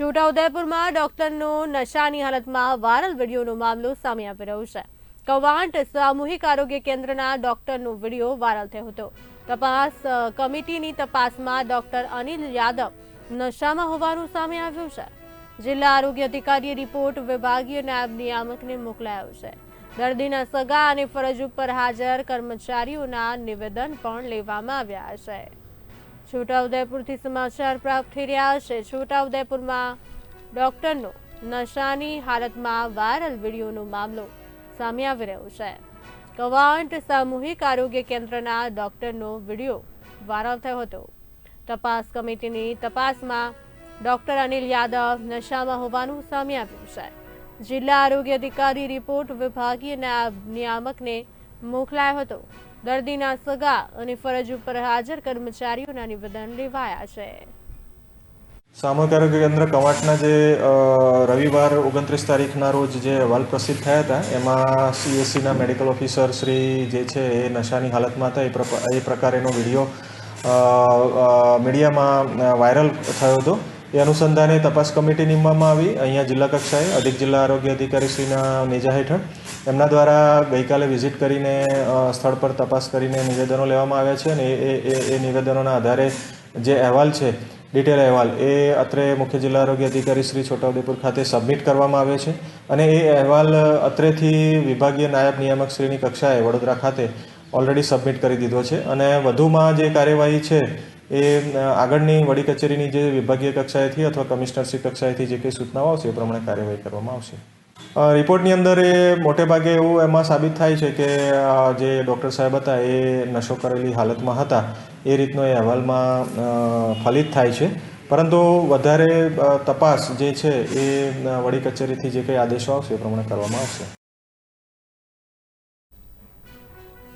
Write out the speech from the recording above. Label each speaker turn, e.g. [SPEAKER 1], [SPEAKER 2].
[SPEAKER 1] છોટાઉદેપુરમાં ડોક્ટરનો નશાની હાલતમાં વાયરલ વિડીયોનો મામલો સામે આવી રહ્યો છે. કવાંટ સામૂહિક આરોગ્ય કેન્દ્રના ડોક્ટરનો વીડિયો વાયરલ થયો હતો. તપાસ કમિટીની તપાસમાં ડોક્ટર અનિલ યાદવ નશામાં હોવાનું સામે આવ્યું છે. જિલ્લા આરોગ્ય અધિકારીએ રિપોર્ટ વિભાગીય નાયબ નિયામકને મોકલાયો છે. દર્દીના સગા અને ફરજ ઉપર હાજર કર્મચારીઓના નિવેદન પણ લેવામાં આવ્યા છે. છોટાઉદેપુરથી સમાચાર પ્રાપ્ત થઈ રહ્યા છે. છોટાઉદેપુરમાં ડોક્ટરનો નશાની હાલતમાં વાયરલ વિડીયોનો મામલો સામે આવી રહ્યો છે. કવાંટ સામૂહિક આરોગ્ય કેન્દ્રના ડોક્ટરનો વીડિયો વાયરલ થયો હતો. તપાસ કમિટીની તપાસમાં ડોક્ટર અનિલ યાદવ નશામાં હોવાનું સામે આવ્યું છે. જિલ્લા આરોગ્ય અધિકારી રિપોર્ટ વિભાગીય નિયામકને મોકલાયો હતો. દર્દીના સગા અને ફરજ ઉપર હાજર કર્મચારીઓના નિવેદન લેવાયા છે.
[SPEAKER 2] સામૂહિક આરોગ્ય કેન્દ્ર કવાંટના જે રવિવાર ઓગણત્રીસ તારીખના રોજ જે અહેવાલ પ્રસિદ્ધ થયા હતા, એમાં સીએસસીના મેડિકલ ઓફિસર શ્રી જે છે એ નશાની હાલતમાં હતા. એ પ્રકારેનો વીડિયો મીડિયામાં વાયરલ થયો હતો. એ અનુસંધાને તપાસ કમિટી નીમવામાં આવી. અહીંયા જિલ્લા કક્ષાએ અધિક જિલ્લા આરોગ્ય અધિકારીશ્રીના નેજા હેઠળ એમના દ્વારા ગઈકાલે વિઝિટ કરીને સ્થળ પર તપાસ કરીને નિવેદનો લેવામાં આવ્યા છે અને એ, એ- એ નિવેદનોના આધારે જે અહેવાલ છે, ડિટેલ અહેવાલ, એ અત્રે મુખ્ય જિલ્લા આરોગ્ય અધિકારી શ્રી છોટાઉદેપુર ખાતે સબમિટ કરવામાં આવ્યો છે અને એ અહેવાલ અત્રેથી વિભાગીય નાયબ નિયામક શ્રીની કક્ષાએ વડોદરા ખાતે ઓલરેડી સબમિટ કરી દીધો છે અને વધુમાં જે કાર્યવાહી છે એ આગળની વડી કચેરીની જે વિભાગીય કક્ષાએથી અથવા કમિશનરશ્રી કક્ષાએથી જે કંઈ સૂચનાઓ આવશે એ પ્રમાણે કાર્યવાહી કરવામાં આવશે. રિપોર્ટની અંદર એ મોટે ભાગે એવું એમાં સાબિત થાય છે કે જે ડૉક્ટર સાહેબ હતા એ નશો કરેલી હાલતમાં હતા, એ રીતનો એ અહેવાલમાં ફલિત થાય છે. પરંતુ વધારે તપાસ જે છે એ વડી કચેરીથી જે કંઈ આદેશો આવશે એ પ્રમાણે કરવામાં આવશે.